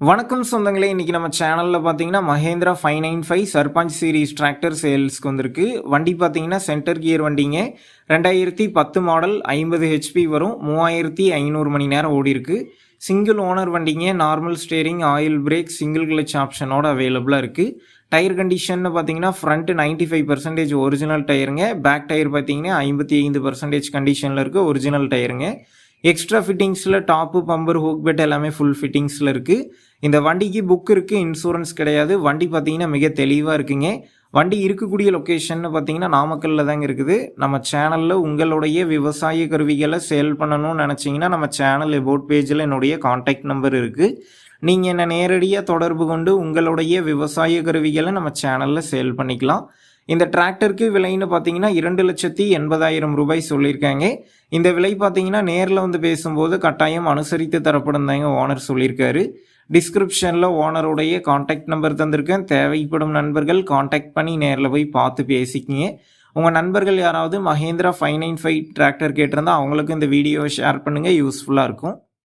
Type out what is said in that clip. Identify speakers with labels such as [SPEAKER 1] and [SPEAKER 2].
[SPEAKER 1] வணக்கம் சொந்தங்களே இன்றைக்கி நம்ம சேனலில் பார்த்தீங்கன்னா Mahindra five nine five Sarpanch series tractor சேல்ஸ்க்கு வந்திருக்கு. வண்டி பார்த்தீங்கன்னா சென்டர் கியர் வண்டிங்க. ரெண்டாயிரத்தி பத்து மாடல் ஐம்பது ஹெச்பி வரும். மூவாயிரத்தி ஐநூறு மணி நேரம் ஓடி இருக்கு. சிங்கிள் ஓனர் வண்டிங்க. Normal steering oil brake single clutch ஆப்ஷனோட அவைலபிளாக இருக்குது டயர் கண்டிஷன் பார்த்தீங்கன்னா front ninety five percentage original டயருங்க back tyre பார்த்தீங்கன்னா ஐம்பத்தி ஐந்து பர்சன்டேஜ் கண்டிஷனில் இருக்குது ஒரிஜினல் டயருங்க எக்ஸ்ட்ரா ஃபிட்டிங்ஸில் டாப்பு பம்பர் ஹூக் பெட் எல்லாமே ஃபுல் ஃபிட்டிங்ஸில் இருக்குது இந்த வண்டிக்கு புக் இருக்குது இன்சூரன்ஸ் கிடையாது. வண்டி பார்த்தீங்கன்னா மிக தெளிவாக இருக்குங்க. வண்டி இருக்கக்கூடிய லொக்கேஷன் பார்த்தீங்கன்னா நாமக்கல்லில் தாங்க இருக்குது. நம்ம சேனலில் உங்களுடைய விவசாய கருவிகளை சேல் பண்ணணும்னு நினச்சிங்கன்னா நம்ம சேனல் எபோட் பேஜில் என்னுடைய காண்டாக்ட் நம்பர் இருக்குது நீங்கள் என்னை நேரடியாக தொடர்பு கொண்டு உங்களுடைய விவசாய கருவிகளை நம்ம சேனலில் சேல் பண்ணிக்கலாம். இந்த டிராக்டருக்கு விலைன்னு பார்த்தீங்கன்னா இரண்டு லட்சத்தி எண்பதாயிரம் ரூபாய் சொல்லியிருக்காங்க. இந்த விலை பார்த்தீங்கன்னா நேரில் வந்து பேசும்போது கட்டாயம் அனுசரித்து தரப்படும் தாங்க ஓனர் சொல்லியிருக்காரு. டிஸ்கிரிப்ஷனில் ஓனருடைய காண்டாக்ட் நம்பர் தந்திருக்கேன். தேவைப்படும் நண்பர்கள் காண்டாக்ட் பண்ணி நேரில் போய் பார்த்து பேசிக்கிங்க. உங்கள் நண்பர்கள் யாராவது Mahindra five nine five tractor கேட்டிருந்தா அவங்களுக்கு இந்த வீடியோவை ஷேர் பண்ணுங்கள் யூஸ்ஃபுல்லாக இருக்கும்.